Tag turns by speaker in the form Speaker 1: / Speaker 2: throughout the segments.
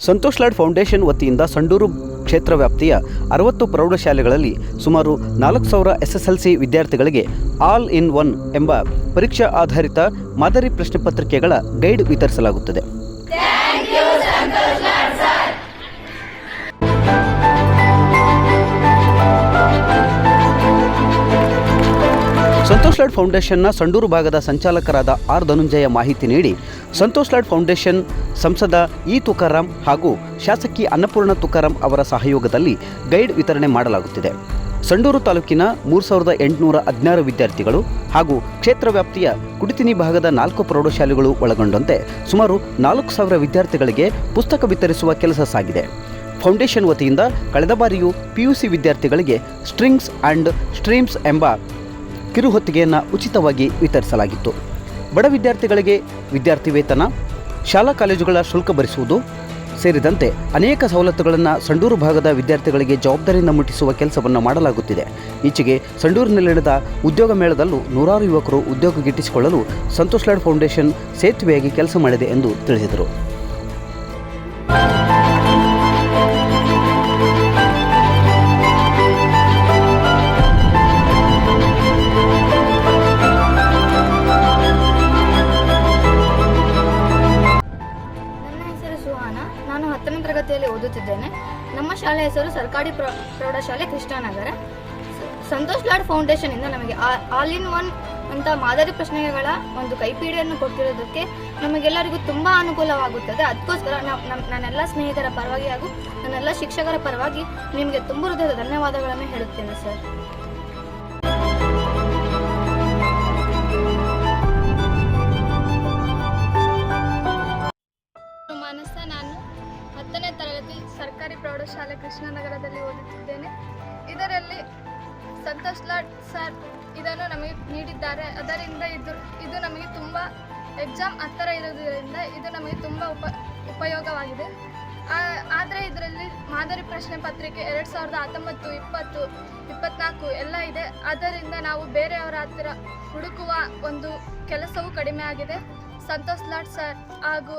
Speaker 1: Santosh Lad foundation ವತಿಯಿಂದ ಸಂಡೂರು ಕ್ಷೇತ್ರ ವ್ಯಾಪ್ತಿಯ ಅರವತ್ತು ಪ್ರೌಢಶಾಲೆಗಳಲ್ಲಿ ಸುಮಾರು ನಾಲ್ಕು ಸಾವಿರ ಎಸ್ಎಸ್ಎಲ್ಸಿ ವಿದ್ಯಾರ್ಥಿಗಳಿಗೆ ಆಲ್ ಇನ್ ಒನ್ ಎಂಬ ಪರೀಕ್ಷಾ ಆಧಾರಿತ ಮಾದರಿ ಪ್ರಶ್ನೆ ಪತ್ರಿಕೆಗಳ ಗೈಡ್ ವಿತರಿಸಲಾಗುತ್ತದೆ. ಸಂತೋಷ್ ಲಾಡ್ ಫೌಂಡೇಶನ್ನ ಸಂಡೂರು ಭಾಗದ ಸಂಚಾಲಕರಾದ ಆರ್ ಧನುಂಜಯ ಮಾಹಿತಿ ನೀಡಿ, ಸಂತೋಷ್ ಲಾಡ್ ಫೌಂಡೇಶನ್ ಸಂಸದ ಇ ತುಕಾರಾಮ್ ಹಾಗೂ ಶಾಸಕಿ ಅನ್ನಪೂರ್ಣ ತುಕಾರಾಂ ಅವರ ಸಹಯೋಗದಲ್ಲಿ ಗೈಡ್ ವಿತರಣೆ ಮಾಡಲಾಗುತ್ತಿದೆ. ಸಂಡೂರು ತಾಲೂಕಿನ ಮೂರು ಸಾವಿರದ ಎಂಟುನೂರ ಹದಿನಾರು ವಿದ್ಯಾರ್ಥಿಗಳು ಹಾಗೂ ಕ್ಷೇತ್ರ ವ್ಯಾಪ್ತಿಯ ಕುಡಿತಿನಿ ಭಾಗದ ನಾಲ್ಕು ಪ್ರೌಢಶಾಲೆಗಳು ಒಳಗೊಂಡಂತೆ ಸುಮಾರು ನಾಲ್ಕು ಸಾವಿರ ವಿದ್ಯಾರ್ಥಿಗಳಿಗೆ ಪುಸ್ತಕ ವಿತರಿಸುವ ಕೆಲಸ ಸಾಗಿದೆ. ಫೌಂಡೇಶನ್ ವತಿಯಿಂದ ಕಳೆದ ಬಾರಿಯೂ ಪಿಯುಸಿ ವಿದ್ಯಾರ್ಥಿಗಳಿಗೆ ಸ್ಟ್ರಿಂಗ್ಸ್ ಆ್ಯಂಡ್ ಸ್ಟ್ರೀಮ್ಸ್ ಎಂಬ ಕಿರುಹೊತ್ತಿಗೆಯನ್ನು ಉಚಿತವಾಗಿ ವಿತರಿಸಲಾಗಿತ್ತು. ಬಡ ವಿದ್ಯಾರ್ಥಿಗಳಿಗೆ ವಿದ್ಯಾರ್ಥಿ ವೇತನ ಶಾಲಾ ಕಾಲೇಜುಗಳ ಶುಲ್ಕ ಭರಿಸುವುದು ಸೇರಿದಂತೆ ಅನೇಕ ಸವಲತ್ತುಗಳನ್ನು ಸಂಡೂರು ಭಾಗದ ವಿದ್ಯಾರ್ಥಿಗಳಿಗೆ ಜವಾಬ್ದಾರಿಯಿಂದ ಮುಟ್ಟಿಸುವ ಕೆಲಸವನ್ನು ಮಾಡಲಾಗುತ್ತಿದೆ. ಈಚೆಗೆ ಸಂಡೂರಿನಲ್ಲಿ ನಡೆದ ಉದ್ಯೋಗ ಮೇಳದಲ್ಲೂ ನೂರಾರು ಯುವಕರು ಉದ್ಯೋಗ ಗಿಟ್ಟಿಸಿಕೊಳ್ಳಲು ಸಂತೋಷ್ ಲಾಡ್ ಫೌಂಡೇಶನ್ ಸೇತುವೆಯಾಗಿ ಕೆಲಸ ಮಾಡಿದೆ ಎಂದು ತಿಳಿಸಿದರು.
Speaker 2: ತರಗತಿಯಲ್ಲಿ ಓದುತ್ತಿದ್ದೇನೆ. ನಮ್ಮ ಶಾಲೆ ಹೆಸರು ಸರ್ಕಾರಿ ಪ್ರೌ, ಪ್ರೌಢಶಾಲೆ ಕೃಷ್ಣಾನಗರ. ಸಂತೋಷ್ ಲಾಡ್ ಫೌಂಡೇಶನ್ ಇಂದ ನಮಗೆ ಆಲ್ ಇನ್ ಒನ್ ಅಂತ ಮಾದರಿ ಪ್ರಶ್ನೆಗಳ ಒಂದು ಕೈಪಿಡಿಯನ್ನು ಕೊಟ್ಟಿರೋದಕ್ಕೆ ನಮಗೆಲ್ಲರಿಗೂ ತುಂಬ ಅನುಕೂಲವಾಗುತ್ತದೆ. ಅದಕ್ಕೋಸ್ಕರ ನಮ್ಮ ನನ್ನೆಲ್ಲ ಸ್ನೇಹಿತರ ಪರವಾಗಿ ಹಾಗೂ ನನ್ನೆಲ್ಲ ಶಿಕ್ಷಕರ ಪರವಾಗಿ ನಿಮಗೆ ತುಂಬ ಹೃದಯದ ಧನ್ಯವಾದಗಳನ್ನು ಹೇಳುತ್ತೇನೆ, ಸರ್.
Speaker 3: ಸರ್ಕಾರಿ ಪ್ರೌಢಶಾಲೆ ಕೃಷ್ಣನಗರದಲ್ಲಿ ಓದುತ್ತಿದ್ದೇನೆ. ಇದರಲ್ಲಿ ಸಂತೋಷ್ ಲಾಡ್ ಸರ್ ಇದನ್ನು ನಮಗೆ ನೀಡಿದ್ದಾರೆ. ಅದರಿಂದ ಇದು ಇದು ನಮಗೆ ತುಂಬ ಎಕ್ಸಾಮ್ ಹತ್ತಿರ ಇರೋದರಿಂದ ಇದು ನಮಗೆ ತುಂಬ ಉಪ, ಉಪಯೋಗವಾಗಿದೆ. ಆದರೆ ಇದರಲ್ಲಿ ಮಾದರಿ ಪ್ರಶ್ನೆ ಪತ್ರಿಕೆ ಎರಡು ಸಾವಿರದ ಹತ್ತೊಂಬತ್ತು, ಇಪ್ಪತ್ತು, ಇಪ್ಪತ್ನಾಲ್ಕು ಎಲ್ಲ ಇದೆ. ಅದರಿಂದ ನಾವು ಬೇರೆಯವರ ಹತ್ತಿರ ಹುಡುಕುವ ಒಂದು ಕೆಲಸವೂ ಕಡಿಮೆ ಆಗಿದೆ. ಸಂತೋಷ್ ಲಾಡ್ ಸರ್ ಹಾಗೂ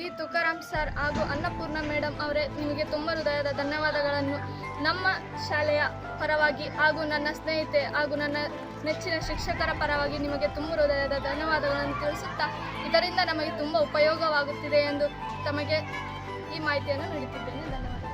Speaker 3: ಈ ತುಕಾರಾಮ್ ಸರ್ ಹಾಗೂ ಅನ್ನಪೂರ್ಣ ಮೇಡಮ್ ಅವರೇ ನಿಮಗೆ ತುಂಬ ಹೃದಯದ ಧನ್ಯವಾದಗಳನ್ನು. ನಮ್ಮ ಶಾಲೆಯ ಪರವಾಗಿ ಹಾಗೂ ನನ್ನ ಸ್ನೇಹಿತೆ ಹಾಗೂ ನನ್ನ ನೆಚ್ಚಿನ ಶಿಕ್ಷಕರ ಪರವಾಗಿ ನಿಮಗೆ ತುಂಬ ಹೃದಯದ ಧನ್ಯವಾದಗಳನ್ನು ತಿಳಿಸುತ್ತಾ ಇದರಿಂದ ನಮಗೆ ತುಂಬ ಉಪಯೋಗವಾಗುತ್ತಿದೆ ಎಂದು ತಮಗೆ ಈ ಮಾಹಿತಿಯನ್ನು ನೀಡುತ್ತಿದ್ದೇನೆ. ಧನ್ಯವಾದ